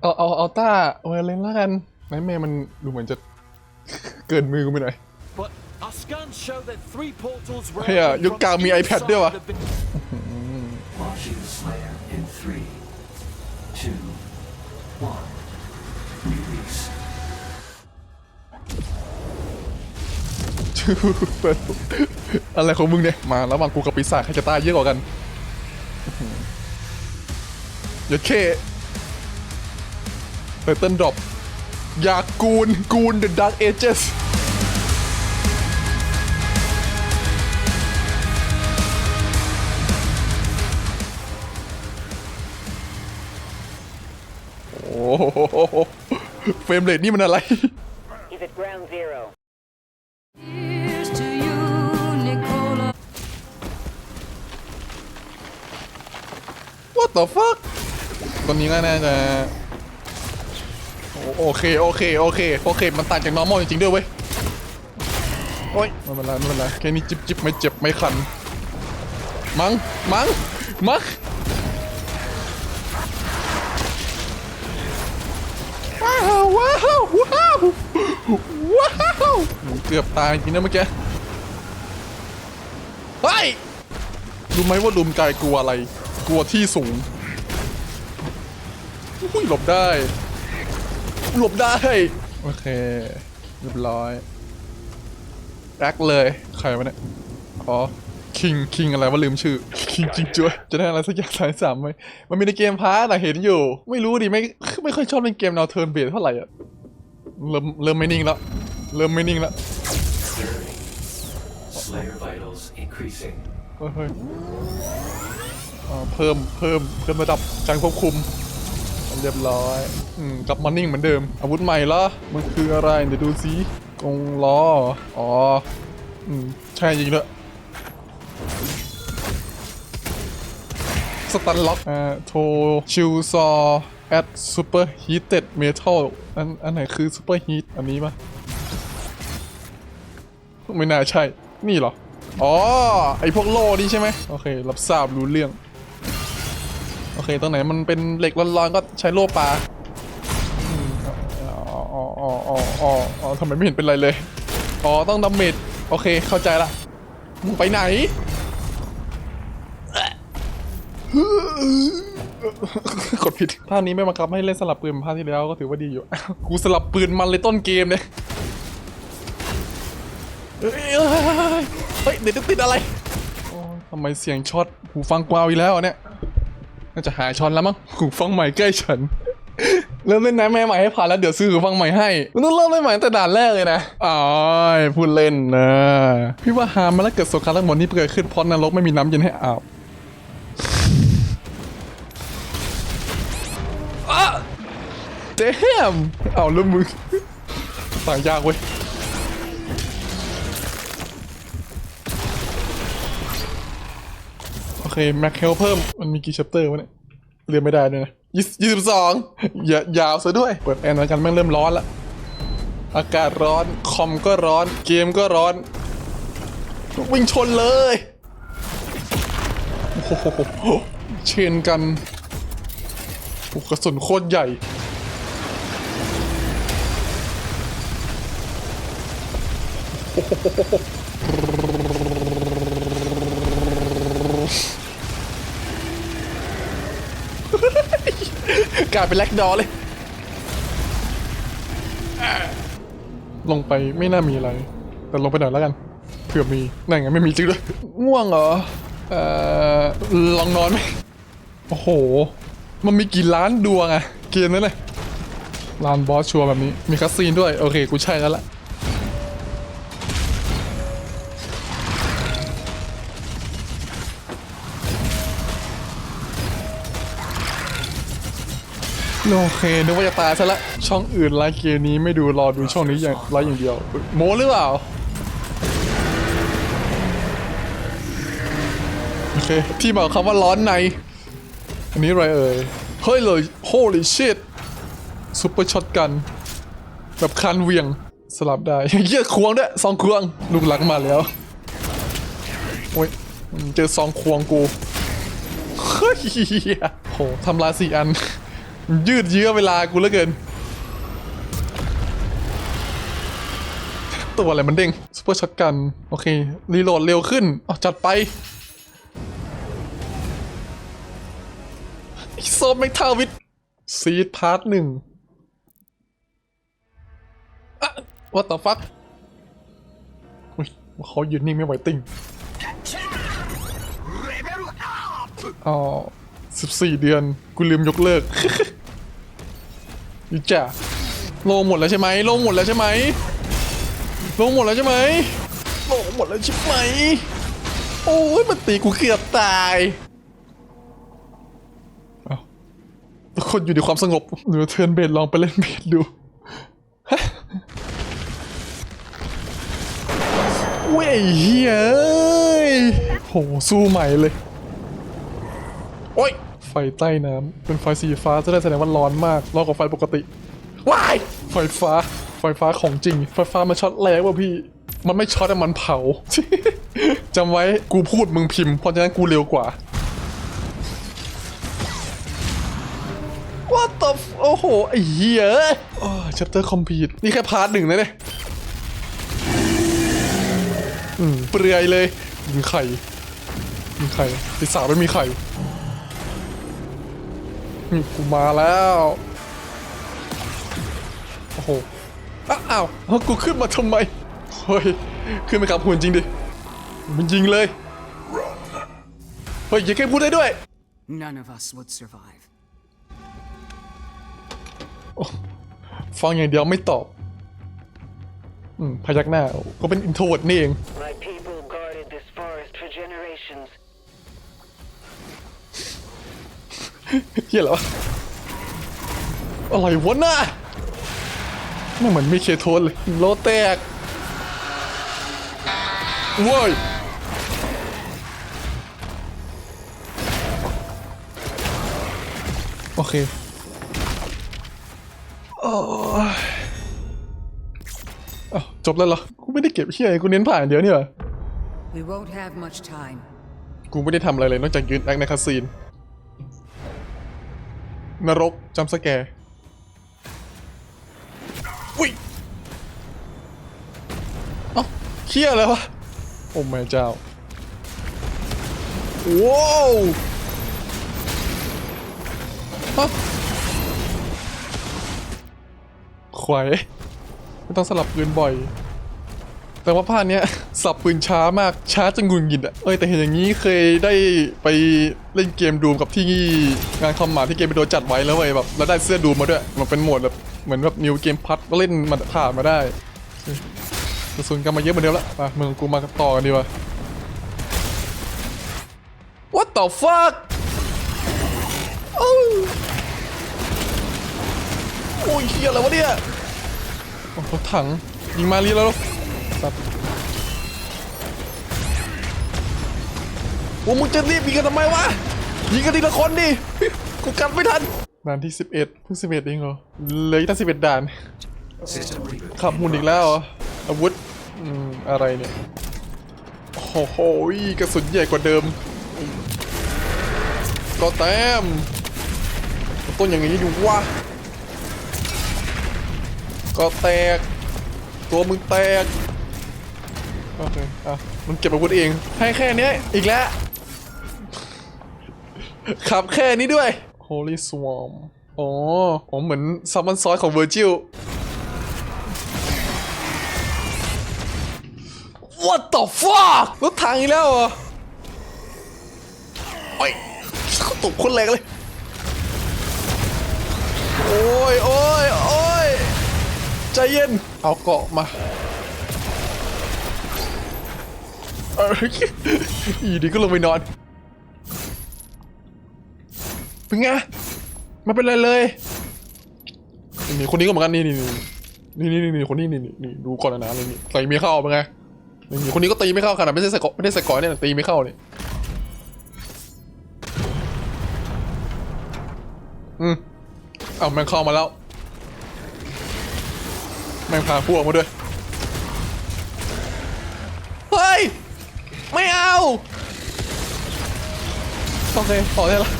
เอาเอาเอาต้าเวเลนแล้วกันไนท์แมร์มันดูเหมือนจะ เกินมือกูไปหน่อย But our scans show that three portals were เฮียยุคกลางมี iPad ด้วยวะ have been Launching the Slayer in three, two, one. Release. เปิดอะไรของมึงเนี่ย มาระหว่างกูกับปีศาจใครจะตายเยอะกว่ากันอย่าเค เตเติ้ลดรอปอยากกูนกูน The Dark Ages โอ้โหเฟรมเรทนี่มันอะไร He's at ground zero. Here's to you, Nicola. What the fuck ตอนนี้ก็น่าจะ โอโอเคโอเคโอเคโอเคมันต่างจาก normal จริงๆด้วยเว้ยโอ้ยไม่เป็นไรไม่เป็นไรแค่นี้จิบจิบไม่เจ็บไม่คัน มังมังมังว้าวว้าวว้าวว้าวเกือบตายจริงนะเมื่อกี้เฮ้ยรู้ไหมว่าดุมกายกลัวอะไร กลัวที่สูงอุ้ยหลบได้ หลบได้ โอเค เรียบร้อยแร็กเลย ใครวะเนี่ย อ๋อ คิง คิงอะไรวะลืมชื่อ คิงจริงจ้วยจะได้อะไรสักอย่างสายสามไหม มันมีในเกมพาร์ตอะเห็นอยู่ ไม่รู้ดิ ไม่ ไม่ค่อยชอบเล่นเกมแนวเทิร์นเบสเท่าไหร่อะเริ่ม เริ่มไม่นิ่งแล้ว เริ่มไม่นิ่งแล้ว Slayer vitals increasing. เฮ้ยเฮ้ยอ่าเพิ่ม เพิ่ม เพิ่มระดับการควบคุม เรียบร้อย อืมกลับมานิ่งเหมือนเดิม อาวุธใหม่ละมันคืออะไร เดี๋ยวดูสิกงล้อออ๋อ อืม ใช่จริงด้วยสตันล็อกอ่าโทชิวซอแอดซูเปอร์ฮีเต็ดเมทัลอันอันไหนคือซูเปอร์ฮีทอันนี้ปะไม่น่าใช่ นี่เหรอ อ๋อ ไอพวกโล่นี่ใช่ไหม โอเค รับทราบรู้เรื่อง โอเคตรงไหนมันเป็นเหล็กร้อนๆก็ใช้โล่ปลาอ๋ออ๋ออ๋ออ๋ออ๋อทำไมไม่เห็นเป็นไรเลย อ๋อ ต้องดาเมจโอเค เข้าใจละ มึงไปไหน กดผิดภาคนี้ไม่บังคับให้เล่นสลับปืนเหมือนภาคที่แล้วก็ถือว่าดีอยู่ กูสลับปืนมันเลยต้นเกมเนี่ยเฮ้ย เดี๋ยวติดอะไรทำไมเสียงช็อต หูฟังกวาวอีกแล้วเนี่ย น่าจะหายช็อตแล้วมั้งหูฟังใหม่ใกล้ฉัน เริ่มเล่นนะแม่ใหม่ให้ผ่านแล้วเดี๋ยวซื้อหูฟังใหม่ให้มันต้องเริ่มเล่นใหม่ตั้งแต่ด่านแรกเลยนะอ๋อพูดเล่นนะพี่ว่าหามาแล้วเกิดสงครามทั้งหมดนี่เกิดขึ้นเพราะนรกไม่มีน้ำเย็นให้อาบเดมเอาแล้วมึงต่างยากเว้ย เคแม็กเฮลเพิ่ม มันมีกี่ชัปเตอร์วะเนี่ย เรียนไม่ได้ด้วยนะยี่สิบสองอย่ายาวซะด้วย เปิดแอร์หน่อยกันแม่งเริ่มร้อนละ อากาศร้อน คอมก็ร้อน เกมก็ร้อน วิ่งชนเลย โอ้โห เชนกันโอ้กระสุนโคตรใหญ่ กลายเป็นแล็กดอเลย ลงไปไม่น่ามีอะไร แต่ลงไปหน่อยแล้วกัน เผื่อมีนั่นไงไม่มีจริงด้วยง่วงเหรอ เอ่อ ลองนอนไหมโอ้โห มันมีกี่ล้านดวงอะเกมนั้นเลยลานบอสชัวร์แบบนี้ มีคัสซีนด้วย โอเค กูใช่แล้วละ โอเคนึกว่าจะตายซะละช่องอื่นไลฟ์เกมนี้ไม่ดูรอดูช่องนี้อย่างไลฟ์อย่างเดียว โมหรือเปล่า โอเค ที่มาของคำว่าร้อนใน อันนี้อะไรเอ่ย เฮ้ยเลย holy shit ซุปเปอร์ช็อตกัน แบบคันเวียงสลับได้เยี่ยควงด้วยซองควง ลูกหลังมาแล้ว โอ้ย เจอซองควงกู เฮ้ยโหทำลายสี่อัน ยืดเยื้อเวลากูเหลือเกิน ตัวอะไรมันเด้งซูเปอร์ช็อตกัน โอเค รีโหลดเร็วขึ้นเอจัดไปโซมแมกทาวิทซีดพาร์ทหนึ่งอะวัตต์ฟักเขายืนนิ่งไม่ไหวติงอ๋อสิบสี่เดือน กูลืมยกเลิก ยู่จ้ะโลงหมดแล้วใช่ไหมโลงหมดแล้วใช่ไหมลงหมดแล้วใช่ไหมลงหมดแล้วใช่ไหมโอ้ยมันตีกูเกือบตายเอ้าทุกคนอยู่ในความสงบเดี๋ยวเทิร์นเบสลองไปเล่นเบสดูฮะเว้ยเฮ้ยเอ้ยโหสู้ใหม่เลย โอ้ยไฟ ใต้น้ำเป็นไฟสีฟ้าจะได้แสดงว่าร้อนมากร้อนกว่าไฟปกติว้ายไฟฟ้า ไฟฟ้าของจริง ไฟฟ้ามันช็อตแรงว่ะพี่ มันไม่ช็อตแต่มันเผาจำไว้กูพูดมึงพิมพ์เพราะฉะนั้นกูเร็วกว่า What the f โอ้โหไอ้เหี้ยโอ้ชัปเตอร์คอมพีทนี่แค่พาร์ทหนึ่งนะเนี่ยอืมเปลือยเลยมีไข่มีไข่ปีศาจไม่มีไข่นี่ กูมาแล้วโอ้โหอ้าวอ้าวเอ้ากูขึ้นมาทำไมเฮ้ยขึ้นไปกับหุ่นจริงดิมันยิงเลยเฮ้ยอย่าแค่พูดได้ด้วย None of us would survive. ฟังอย่างเดียวไม่ตอบอืมพยักหน้าก็เป็นอินโทรเวิร์ดนี่เอง เฮียเหรอวะอะไรวะน่ะไม่เหมือนมีเคโทนเลยโลแตกโว้ยโอเคโอ้ยอ้าวจบแล้วเหรอ กูไม่ได้เก็บเฮียอะไรกูเน้นผ่านอย่างเดียวนี่หว่า We won't have much time. กูไม่ได้ทำอะไรเลยนอกจากยืนแอคในคาซีน นรกจำสแกร์อุ้ยเอ้าเชี่ยอะไรวะ โอ้แม่เจ้า ว้าวฮะควายไม่ต้องสลับปืนบ่อย แต่ว่าภาคเนี้ยสับปืนช้ามากช้าจนงุนงิดอะเอ้ยแต่เห็นอย่างนี้เคยได้ไปเล่นเกมดูมกับที่งานคอมมาที่เกมไปโดนจัดไว้แล้วเว้ยแบบแล้วได้เสื้อดูมมาด้วยมันเป็นโหมดแบบเหมือนแบบนิวเกมพัดก็เล่นมันผ่านมาได้กระสุนกลันมาเยอะเหมือนเดิมละมาเมืองกูมาต่อกันดีกว่า What the fuck โอ้ยโอ้ยเฮียอะไรวะเนี่ยโอ้โหถังยิงมาลีแล้ว สัตว์โอ้มึงจะรีบยิงกันทำไมวะ ยิงกันทีละคนดิ กูกันไม่ทัน ด่านที่ 11เพิ่ง11 เองเหรอเหลยตั้ง11 ด่าน System reboot. ขับหุ่นอีกแล้วเหรออาวุธ อืม อะไรเนี่ย โอ้โหกระสุนใหญ่กว่าเดิม ก็แต้มต้นอย่างนี้อยู่วะก็แตก ตัวมึงแตก โอเคอะมันเก็บอาวุธเอง ให้แค่นี้อีกแล้ว ขับแค่นี้ด้วย Holy Swarm อ๋ออ๋อเหมือนซัมมอนซอยของ Virgil What the fuck รถถังอีกแล้วเหรอโอ้ยเขาตกคนแรงเลย โอ้ยโอ้ยโอ้ยใจเย็น เอาเกาะมา เอออีดีก็ลงไปนอน เป็นไงม่เป็นไรเลยนี่คนนี้ก็เหมือนกันนี่นี่นี่นี่นี่คนนี้นี่นี่ดูก่อนนะนี่นี่ใส่ไม่เข้าเป็นไงนี่คนนี้ก็ตีไม่เข้าขนาดไม่ใช่ใส่กไม่ได้ใส่กาะเนี่ยตีไม่เข้าเนี่ยอืมเอาแม่งเข้ามาแล้ว แม่งพาพวกมาด้วย ไม่เอา โอเคพอได้ละ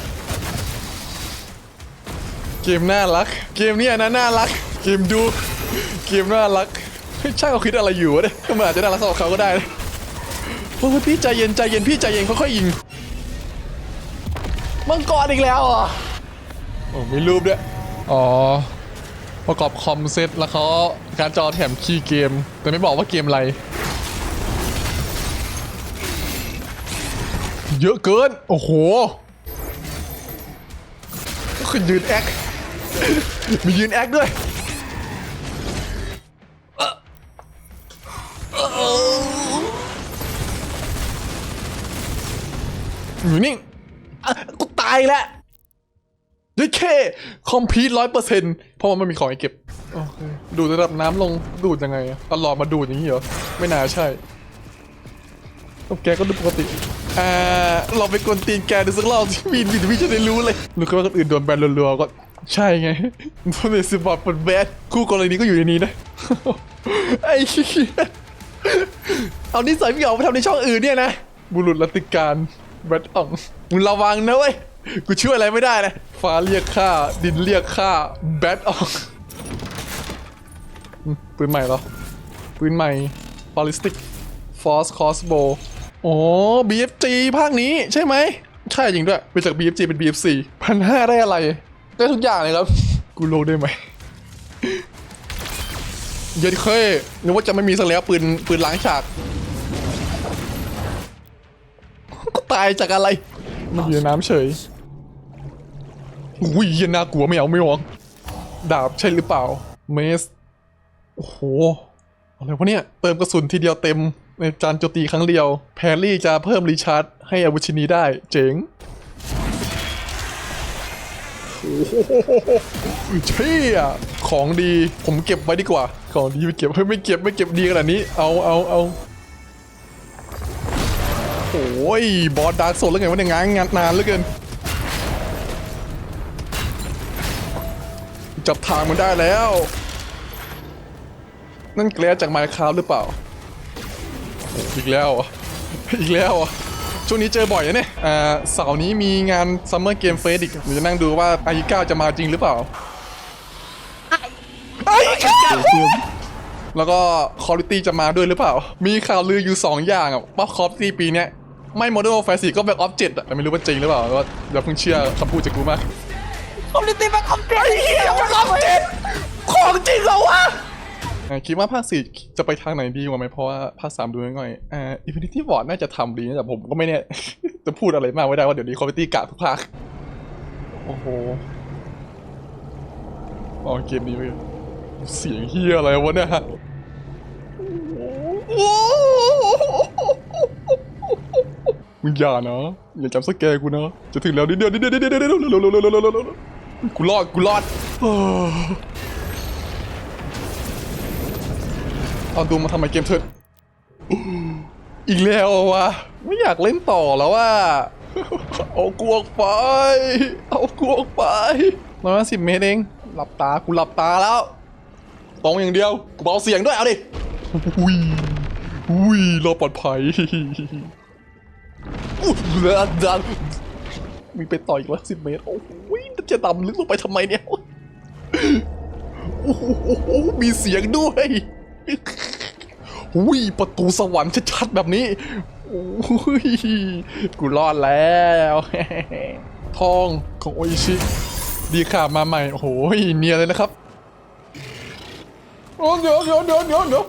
เกมน่ารัก เกมเนี้ยนะน่ารัก เกมดู เกมน่ารักช่างเขาคิดอะไรอยู่วะเนี่ยก็มันอาจจะน่ารักสำหรับเขาก็ได้นะโอ้ยพี่ใจเย็นใจเย็นพี่ใจเย็นค่อยๆยิงมังกรอีกแล้วอะโอ้มีรูปด้วย อ๋อ ประกอบคอมเซ็ตแล้วเขาการจอแถมคีย์เกม แต่ไม่บอกว่าเกมอะไร เยอะเกิน โอ้โหคือยืนแอค มียืนแอคด้วยอยู่นิ่งกูตายแล้วด้วยแค่คอมพิวร้อยเปอร์เซ็นต์เพราะมันไม่มีของให้เก็บโอเคดูดระดับน้ำลงดูดยังไงอะตลอดมาดูดอย่างนี้เหรอ ไม่น่าใช่ โอเคก็ดูปกติอ่าเราไปกวนตีนแกดูสักรอบที่มีนวินวิจะได้รู้เลยรู้แค่ว่าคนอื่นโดนแบนรัวๆก็ใช่ไงโดนเอซิบอร์ดปลดแบนคู่กรณีก็อยู่ในนี้นะไอ้เหี้เอานิสัยพี่ออกไปทำในช่องอื่นเนี่ยนะ บุรุษรัติการแบทอ่องมึงระวังนะเว้ยกูช่วยอะไรไม่ได้เลยฟ้าเรียกข้าดินเรียกข้าแบทอ่องปืนใหม่เหรอปืนใหม่ ballistic force crossbow โอ้ BFG ภาคนี้ใช่ไหม ใช่จริงด้วยไปจาก BFG เป็น BFC พันห้าได้อะไร ได้ทุกอย่างเลยครับ กูโลได้ไหมเย็ดเคยนึกว่าจะไม่มีสักแล้วปืนปืนล้างฉากก็ตายจากอะไร มันอยู่น้ำเฉยอุ้ยเย็นน่ากลัวไม่เอาไม่หวงดาบใช่หรือเปล่า เมส โอ้โห อะไรวะเนี่ย เติมกระสุนทีเดียวเต็ม ในจานโจมตีครั้งเดียว แพรรี่จะเพิ่มรีชาร์จให้อาวุธชินีได้ เจ๋งโอ้โหเชี่ยของดีผมเก็บไว้ดีกว่า ของดีไม่เก็บเฮ้ยไม่เก็บไม่เก็บดีขนาดนี้ เอาเอาเอาโอ้ยบอสดาร์กโซนแล้วไงวะเนี่ยงานงานนานเหลือเกินจับทางมันได้แล้ว นั่นแกลจากไมค์คราฟหรือเปล่า อ้อีกแล้วเหรอะอีกแล้วเหรอะช่วงนี้เจอบ่อยนะเนี่ยอ่าเสาร์นี้มีงานซัมเมอร์เกมเฟสอีกเดี๋ยวจะนั่งดูว่าอายิก้าจะมาจริงหรือเปล่าไอ้ก้าแล้วก็คอร์ i ตี้จะมาด้วยหรือเปล่า มีข่าวลืออยู่ 2 อย่างอะว่าคอร์ i ตี้ปีเนี้ยไม่โมเดลแฟซีก็แบบออฟเจ็ตอะแต่ไม่รู้ว่าจริงหรือเปล่าก็อย่าเพิ่งเชื่อคำพูดจากกูมากคอร์ i ตี้มาคอมเจ็ตไอ้เหี้ยมันออฟเจ็ตของจริงเหรอวะอ่า คิดว่าภาคสี่จะไปทางไหนดีกว่าไหมเพราะว่าภาคสามดูง่อยอ่าอินี้ที่วอร์ดน่าจะทำดีนะแต่ผมก็ไม่แน่จะพูดอะไรมากไม่ได้ว่าเดี๋ยวนี้คอมเมตี้กะทุกภาค โอ้โหอ๋อเกมนี้เว้เสียงเฮียอะไรวะเนี่ยมึงอย่านะอย่าจำสแกกูนะจะถึงแล้วนิดเดียวนิดเดียวนิดเดียวเร็วเร็วเร็วเร็วเร็วกูรอดกูรอด เอาดูมาทำไมเกมเถิดอีกแล้ววะไม่อยากเล่นต่อแล้วว่า เอากูออกไป เอากูออกไปร้อยสิบเมตรเองหลับตากูหลับตาแล้วตรงอย่างเดียวกูเบาเสียงด้วยเอาดิอุ้ยอุ้ยรอปลอดภัยอุ้ยดันมีไปต่ออีกร้อยสิบเมตรโอ้โหจะดำลึกลงไปทำไมเนี่ยโอ้โหมีเสียงด้วย อุ้ยประตูสวรรค์ชัดๆแบบนี้โอ้ยกูรอดแล้ว ทองของโออิชิ ดีค่ะมาใหม่ โอ้โหเนียนเลยนะครับเดี๋ยวเดี๋ยวเดี๋ยวเดี๋ยวเดี๋ยว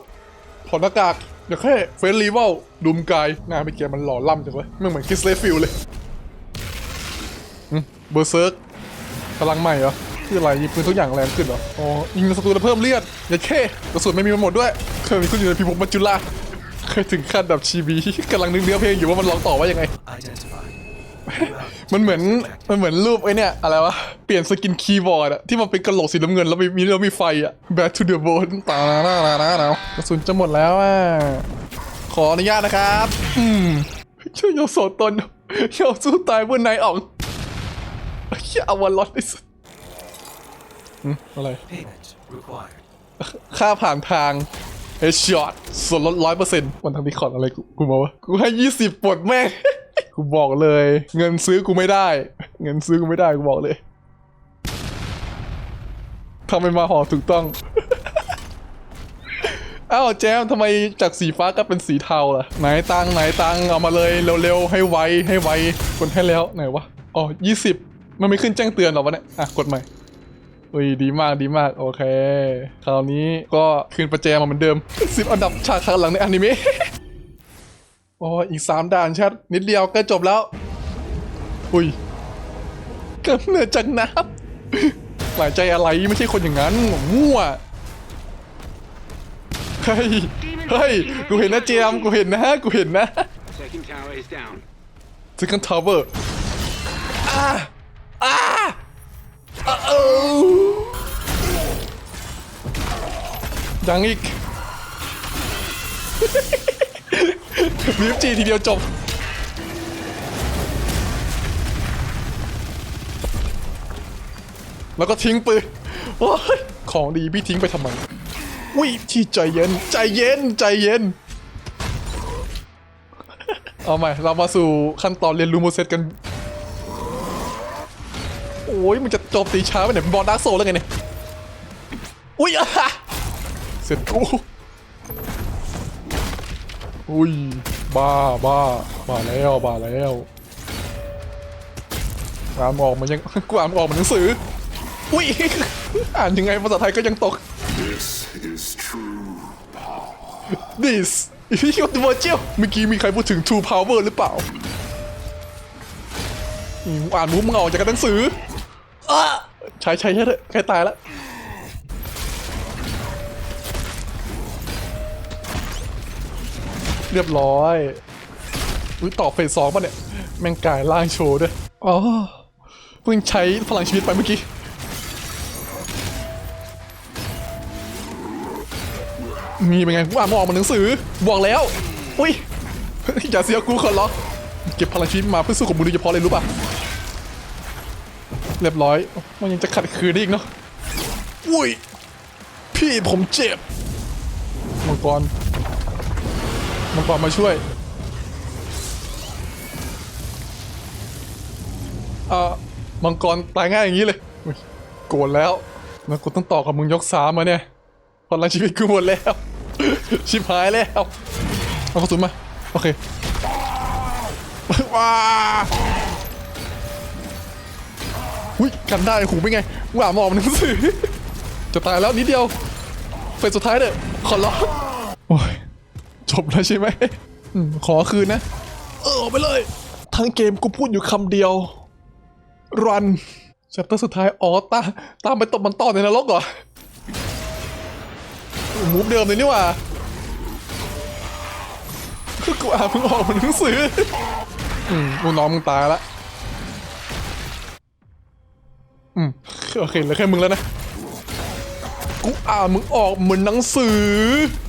ถอดหน้ากากอย่าแค่เฟรนรีเวลดุมกายหน้าไม่เกียมันหล่อล่ำจังเลยไม่เหมือนคิสเลฟิลเลยเบอร์เซิร์กพลังใหม่เหรอ คืออะไรยิงปืนทุกอย่างแรงขึ้นเหรอ อ๋อ ยิงศัตรูแล้วเพิ่มเลือด อย่าแค่กระสุนไม่มีมาหมดด้วย เคยมีขึ้นอยู่ในพิภพมัจจุราชเคยถึงขั้นแบบชีบีกำลังนึกเนื้อเพลงอยู่ว่ามันร้องต่อว่ายังไง มันเหมือนมันเหมือนรูปไอ้เนี่ยอะไรวะ เปลี่ยนสกินคีย์บอร์ดอะที่มันเป็นกระโหลกสีน้ำเงินแล้วมีแล้วมีไฟอะ Back to the bone ตาหน้าหน้าหน้าหนากระสุนจะหมดแล้วอะขออนุญาตนะครับ อืมช่วยโยโสตนโยสู้ตายบนนายอ่องเฮียอวารอนไอ้สุด อืมอะไร Payment required. ค่าผ่านทางเฮดช็อตส่วนลดร้อยเปอร์เซ็นต์วันทางดีคอร์ดอะไรกูกูบอกว่ากูให้ยี่สิบปลดแม่ง กูบอกเลย เงินซื้อกูไม่ได้ เงินซื้อกูไม่ได้กูบอกเลยทำไมมาหอถูกต้อง อ้าวแจมทำไมจากสีฟ้าก็เป็นสีเทาล่ะ ไหนตังค์ไหนตังค์เอามาเลยเร็วๆให้ไวให้ไวกดให้แล้วไหนวะอ๋อยี่สิบมันไม่ขึ้นแจ้งเตือนหรอวะเนี่ยอะกดใหม่ อุ้ยดีมากดีมากโอเค คราวนี้ก็คืนประแจมาเหมือนเดิมสิบอันดับฉากข้างหลังในอนิเมะโอ้ยอีกสามด่านชัดนิดเดียวก็จบแล้ว อุ้ยกำเนิดจากน้ำหลายใจอะไรไม่ใช่คนอย่างนั้นมั่วเฮ้ยเฮ้ยกูเห็นนะเจมส์กูเห็นนะกูเห็นนะ Second tower is down. Second Tower อ่าอ่าอ่าเออ ยังอีกมีฟจีทีเดียวจบ แล้วก็ทิ้งปืนโอ้ยของดีพี่ทิ้งไปทำไมอุ้ยที่ใจเย็น ใจเย็น ใจเย็น เอาใหม่ เรามาสู่ขั้นตอนเรียนรู้โมเสสกัน โอ้ยมันจะจมตีช้าไปไหนเป็นบอลดาร์กโซแล้วไงเนี่ย อุ้ยอะ ร็จกูอุ้ยบ้าบ้าบ้าแล้วบ้าแล้วอ่านไม่ออกมันยังกูอ่านไม่ออกเหมันหนังสืออุ้ยอ่านยังไงภาษาไทยก็ยังตก This is true. this พี่คิดว่าตัวเจียวเมื่อกี้มีใครพูดถึง true power หรือเปล่าอืมอ่านมุ้งมึงออกจากหนังสืออะใช้ใช้ใช้เถอะใกล้ตายแล้ว เรียบร้อย อุ้ยต่อเฟสสองป่ะเนี่ย แม่งกายล่างโชว์ด้วย อ๋อ เพิ่งใช้พลังชีวิตไปเมื่อกี้มีเป็นไงกูอ่านมออกมันหนังสือ บอกแล้ว อุ้ย อย่าเสียกูขอร้องเก็บพลังชีวิตมาเพื่อสู้กับมึงโดยเฉพาะเลยรู้ป่ะ เรียบร้อย มันยังจะขัดขืนได้อีกเนาะ อุ้ย พี่ผมเจ็บมังกร มังกรมาช่วย เอ่อมังกรตายง่ายอย่างนี้เลยอุ๊ยโกรธแล้วแล้วกูต้องต่อกับมึงยกสามมาเนี่ยพลังชีวิตกูหมดแล้ว ชิบหายแล้ว เอากระสุนมา โอเค ว้าอุ้ยกันได้หูเป็นไงว่าหมอกหนังสือ จะตายแล้วนิดเดียวเฟสสุดท้ายเด้อขอร้องโอ้ย จบแล้วใช่ไหมอืมขอคืนนะ เออเอาไปเลย ทั้งเกมกูพูดอยู่คำเดียวรันแชปเตอร์สุดท้าย อ๋อตามตามไปตบมันต่อในนรกเหรอมูฟเดิมเลยนี่หว่าคือกูอ่านมึงออกเหมือนหนังสือ อืมกูน้องมึงตายละอืมโอเคเหลือแค่มึงแล้วนะ กูอ่านมึงออกเหมือนหนังสือโอ้โ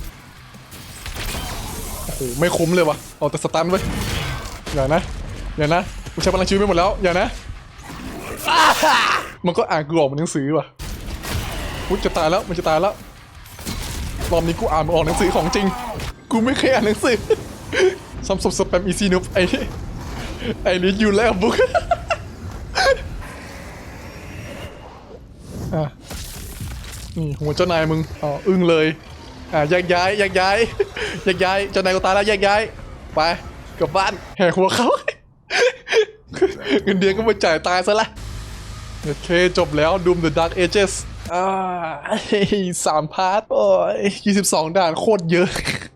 หไม่คุ้มเลยวะเอาแต่สตันไว้ยอย่านะอย่านะกูใช้พลังชีวิตไปหมดแล้วอย่านะ มันก็อ่านกูออกหมือนหนังสือว่ะอุ๊ยจะตายแล้วมันจะตายแล้วรอบนี้กูอ่านไม่ออกหนังสือของจริง กูไม่เคยอ่านหนังสือซัมซุงสแปมอีซีนุบไอไอรีดยูแล้วบุ๊กอะนี่หัวเจ้านายมึงอ๋ออึ้งเลย อะแยกย้ายแยกย้ายแยกย้ายเจ้านายกูตายแล้วแยกย้ายไปกลับบ้านแห่หัวเขาเงินเดือนก็มาจ่ายตายซะละโอเคจบแล้ว Doom the Dark Ages อ่าสามพาร์ทโอ้ยยี่สิบสองด่านโคตรเยอะ